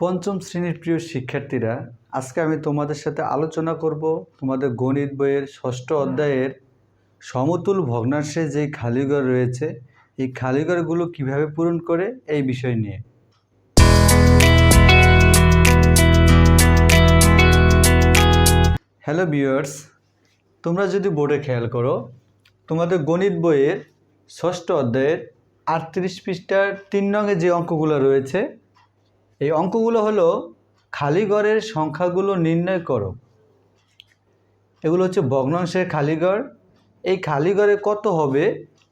পঞ্চম শ্রেণির প্রিয় শিক্ষার্থীরা আজকে আমি তোমাদের সাথে আলোচনা করব তোমাদের গণিত বইয়ের ষষ্ঠ অধ্যায়ের সমতুল ভগ্নাংশে যে খালিঘর রয়েছে এই খালিঘরগুলো কীভাবে পূরণ করে এই বিষয় নিয়ে। হ্যালো ভিউয়ার্স তোমরা যদি বোর্ডে খেয়াল করো তোমাদের গণিত বইয়ের ষষ্ঠ অধ্যায়ের আটত্রিশ পৃষ্ঠার তিন নঙে যে অঙ্কগুলো রয়েছে এই অঙ্কগুলো হলো খালি ঘরের সংখ্যাগুলো নির্ণয় করো। এগুলো হচ্ছে ভগ্নাংশের খালিঘর এই খালিঘরে কত হবে?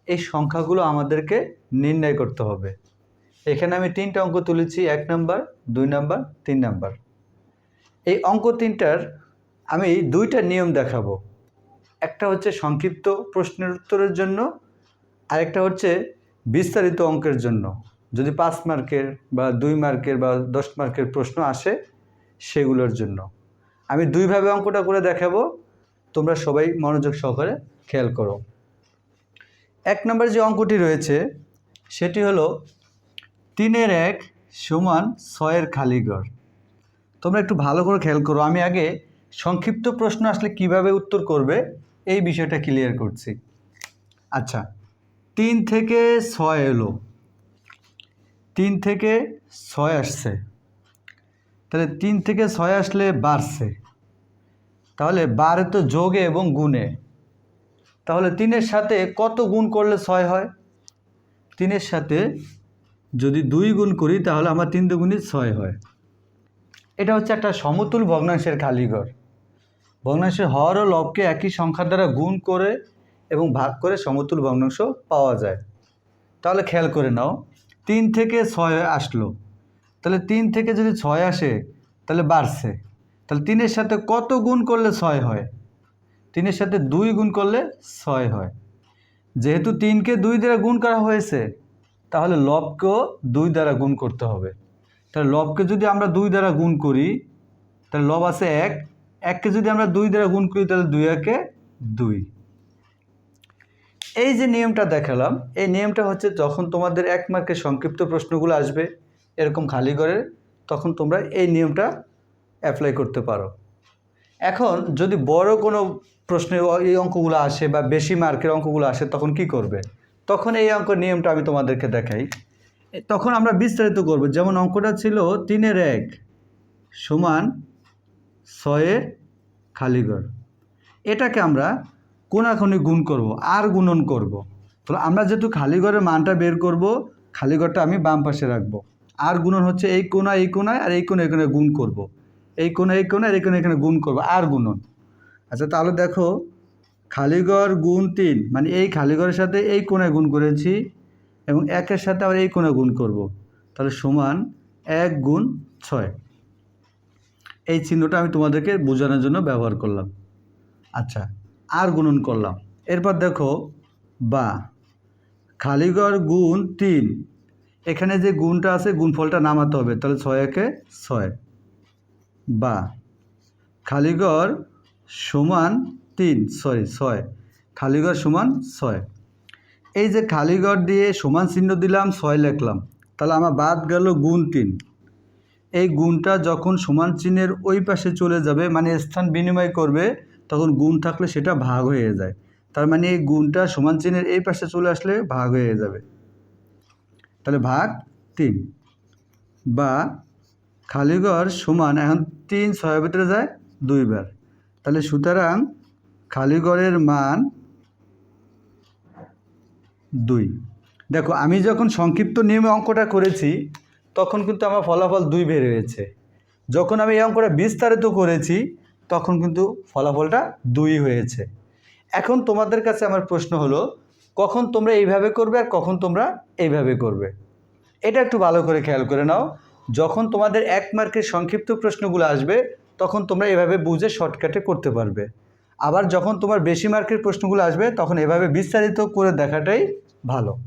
এই সংখ্যাগুলো আমাদেরকে নির্ণয় করতে হবে। এখানে আমি তিনটা অঙ্ক তুলেছি, এক নাম্বার, দুই নাম্বার, তিন নাম্বার। এই অঙ্ক তিনটার আমি দুইটা নিয়ম দেখাবো। একটা হচ্ছে সংক্ষিপ্ত প্রশ্নের উত্তরের জন্য, আরেকটা হচ্ছে বিস্তারিত অঙ্কের জন্য। যদি পাঁচ মার্কের বা দুই মার্কের বা দশ মার্কের প্রশ্ন আসে সেগুলোর জন্য। আমি দুইভাবে অঙ্কটা করে দেখাবো। তোমরা সবাই মনোযোগ সহকারে খেয়াল করো। এক নম্বর যে অঙ্কটি রয়েছে, সেটি হলো তিনের এক সমান ছয়ের খালিগড় তোমরা একটু ভালো করে খেয়াল করো। আমি আগে সংক্ষিপ্ত প্রশ্ন আসলে কীভাবে উত্তর করবে এই বিষয়টা ক্লিয়ার করছি। আচ্ছা তিন থেকে ছয় এলো। তিন থেকে ছয় আসছে। তাহলে তিন থেকে ছয় আসলে বাড়ছে। তাহলে বারে তো যোগে এবং গুণে। তাহলে তিনের সাথে কত গুণ করলে ছয় হয়? তিনের সাথে যদি দুই গুণ করি, তাহলে আমার তিন দুগুণই ছয় হয়। এটা হচ্ছে একটা সমতুল ভগ্নাংশের খালিঘর ভগ্নাংশের হর ও লবকে একই সংখ্যা দ্বারা গুণ করে এবং ভাগ করে সমতুল ভগ্নাংশ পাওয়া যায়। তাহলে খেয়াল করে নাও তিন থেকে ছয় আসলো। তাহলে তিন থেকে যদি ছয় আসে, তাহলে বাড়ছে। তাহলে তিনের সাথে কত গুণ করলে ছয় হয়? তিনের সাথে দুই গুণ করলে ছয় হয়। যেহেতু তিনকে দুই দ্বারা গুণ করা হয়েছে, তাহলে লবকেও দুই দ্বারা গুণ করতে হবে। তাহলে লবকে যদি আমরা দুই দ্বারা গুণ করি, তাহলে লব আছে এক। এককে যদি আমরা দুই দ্বারা গুণ করি, তাহলে দুই একে দুই। এই যে নিয়মটা দেখালাম, এই নিয়মটা হচ্ছে যখন তোমাদের এক মার্কের সংক্ষিপ্ত প্রশ্নগুলো আসবে, এরকম খালি করে তখন তোমরা এই নিয়মটা অ্যাপ্লাই করতে পারো। এখন যদি বড় কোনো প্রশ্নে এই অঙ্কগুলো আসে বা বেশি মার্কের অঙ্কগুলো আসে, তখন কি করবে? তখন এই অঙ্ক নিয়মটা আমি তোমাদেরকে দেখাই। তখন আমরা বিস্তারিত করব। যেমন অঙ্কটা ছিল তিনের এক সমান ছয়ের খালিগড় এটাকে আমরা কোনাখনি গুণ করব, আর গুণন করব। তাহলে আমরা যেহেতু খালিঘরের মানটা বের করব খালিঘরটা আমি বাম পাশে রাখব। আর গুণন হচ্ছে এই কোনা এই কোনায়, আর এই কোণা এখানে গুণ করব। এই কোণা এই কোণা, আর এই এখানে গুণ করব, আর গুণন। আচ্ছা তাহলে দেখো খালিঘর গুণ তিন মানে এই খালিঘরের সাথে এই কোণায় গুণ করেছি, এবং একের সাথে আবার এই কোণে গুণ করব। তাহলে সমান এক গুণ ছয়। এই চিহ্নটা আমি তোমাদেরকে বোঝানোর জন্য ব্যবহার করলাম। আচ্ছা আর গুণন করলাম। এরপর দেখো, বা খালিঘর গুণ তিন। এখানে যে গুণটা আছে, গুণফলটা নামাতে হবে, তাহলে ছয় একে ছয়। বা খালিঘর সমান তিন সরি ছয়। খালিঘর সমান ছয়। এই যে খালিঘর দিয়ে সমান চিহ্ন দিলাম, ছয় লিখলাম, তাহলে আমার বাদ গেল গুণ তিন। এই গুণটা যখন সমান চিহ্নের ওই পাশে চলে যাবে মানে স্থান বিনিময় করবে তখন গুণ থাকলে সেটা ভাগ হয়ে যায়। তার মানে এই গুণটা সমান চিহ্নের এই পাশে চলে আসলে ভাগ হয়ে যাবে। তাহলে ভাগ তিন। বা খালিঘর সমান এখন তিন ছয়ের ভিতরে যায় দুইবার তাহলে সুতরাং খালিঘরের মান দুই। দেখো, আমি যখন সংক্ষিপ্ত নিয়মে অঙ্কটা করেছি, তখন কিন্তু আমার ফলাফল দুই বের হয়েছে। যখন আমি এই অঙ্কটা বিস্তারিত করেছি তখন কিন্তু ফলাফলটা দুই হয়েছে। এখন তোমাদের কাছে আমার প্রশ্ন হলো, কখন তোমরা এইভাবে করবে আর কখন তোমরা এইভাবে করবে? এটা একটু ভালো করে খেয়াল করে নাও। যখন তোমাদের এক মার্কের সংক্ষিপ্ত প্রশ্নগুলো আসবে, তখন তোমরা এভাবে বুঝে শর্টকাটে করতে পারবে। আবার যখন তোমার বেশি মার্কের প্রশ্নগুলো আসবে, তখন এভাবে বিস্তারিত করে দেখাটাই ভালো।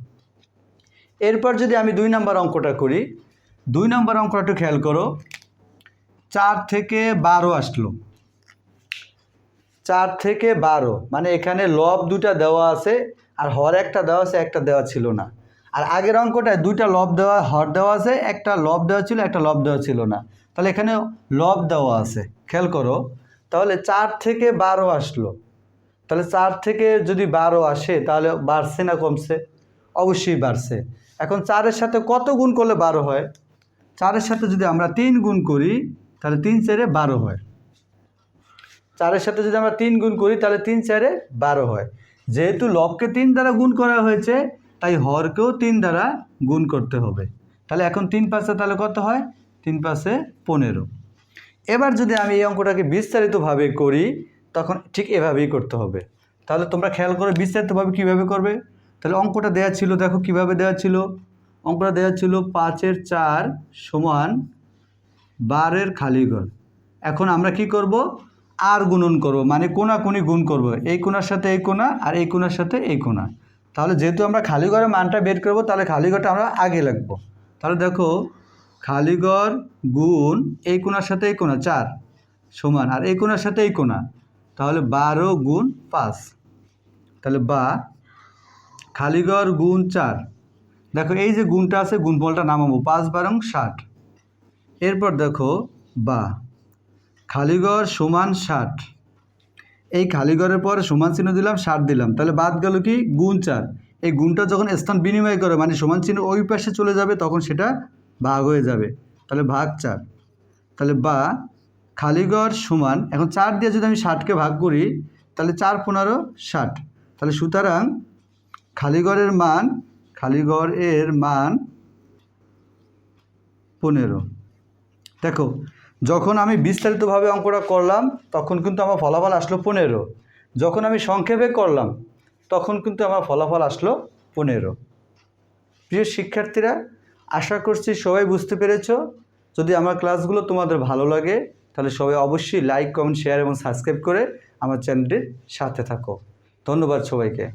এরপর যদি আমি দুই নাম্বার অঙ্কটা করি, দুই নাম্বার অঙ্কটা একটু খেয়াল করো, চার থেকে বারো আসলো। চার থেকে বারো। মানে এখানে লব দুটা দেওয়া আছে আর হর একটা দেওয়া আছে, একটা দেওয়া ছিল না। আর আগের অঙ্কটায় দুইটা লব দেওয়া, হর দেওয়া আছে, একটা লব দেওয়া ছিল, একটা লব দেওয়া ছিল না। তাহলে এখানে লব দেওয়া আছে, খেয়াল করো। তাহলে চার থেকে বারো আসলো। তাহলে চার থেকে যদি বারো আসে, তাহলে বাড়ছে না কমছে? অবশ্যই বাড়ছে। এখন চারের সাথে কত গুণ করলে বারো হয়? চারের সাথে যদি আমরা তিন গুণ করি, তাহলে তিন চারে বারো হয়। চারের সাথে যদি আমরা তিন গুণ করি, তাহলে তিন চারে বারো হয়। যেহেতু লবকে তিন দ্বারা গুণ করা হয়েছে, তাই হরকেও তিন দ্বারা গুণ করতে হবে। তাহলে এখন তিন পাশে তাহলে কত হয়? তিন পাশে পনেরো। এবার যদি আমি এই অঙ্কটাকে বিস্তারিতভাবে করি, তখন ঠিক এভাবেই করতে হবে। তাহলে তোমরা খেয়াল করে বিস্তারিতভাবে কীভাবে করবে? তাহলে অঙ্কটা দেওয়া ছিল, দেখো কীভাবে দেওয়া ছিল। অঙ্কটা দেওয়া ছিল পাঁচের চার সমান বারের খালিঘর এখন আমরা কি করব? আর গুণন করব মানে কোনা কোনি গুণ করব, এই কোনার সাথে এই কোনা আর এই কোনার সাথে এই কোনা। তাহলে যেহেতু আমরা খালি ঘরের মানটা বের করব, তাহলে খালি ঘরটা আমরা আগে লাগবো। তাহলে দেখো খালিঘর গুণ, এই কোনার সাথে এই কোনা, চার সমান, আর এই কোনার সাথে এই কোনা। তাহলে বারো গুণ পাঁচ। তাহলে বা খালিঘর গুণ চার। দেখো, এই যে গুণটা আছে, গুণফলটা নামাবো, পাঁচ বারং ষাট। এরপর দেখো, বা। খালিঘর সমান ষাট। এই খালিঘরের পরে সমান চিহ্ন দিলাম, ষাট দিলাম। তাহলে বাদ গেল কি? গুণ চার। এই গুণটা যখন স্থান বিনিময় করে মানে সমান চিহ্ন ওই পাশে চলে যাবে, তখন সেটা ভাগ হয়ে যাবে। তাহলে ভাগ চার। তাহলে বা খালিঘর সমান, এখন চার দিয়ে যদি আমি ষাটকে ভাগ করি, তাহলে চার পনেরো ষাট। তাহলে সুতরাং খালিগড়ের মান খালিঘর এর মান পনেরো। দেখো যখন আমি বিস্তারিতভাবে অঙ্কটা করলাম, তখন কিন্তু আমার ফলাফল আসলো পনেরো। যখন আমি সংক্ষেপে করলাম, তখন কিন্তু আমার ফলাফল আসলো পনেরো। প্রিয় শিক্ষার্থীরা, আশা করছি সবাই বুঝতে পেরেছ। যদি আমার ক্লাসগুলো তোমাদের ভালো লাগে, তাহলে সবাই অবশ্যই লাইক, কমেন্ট, শেয়ার এবং সাবস্ক্রাইব করে আমার চ্যানেলটির সাথে থাকো। ধন্যবাদ সবাইকে।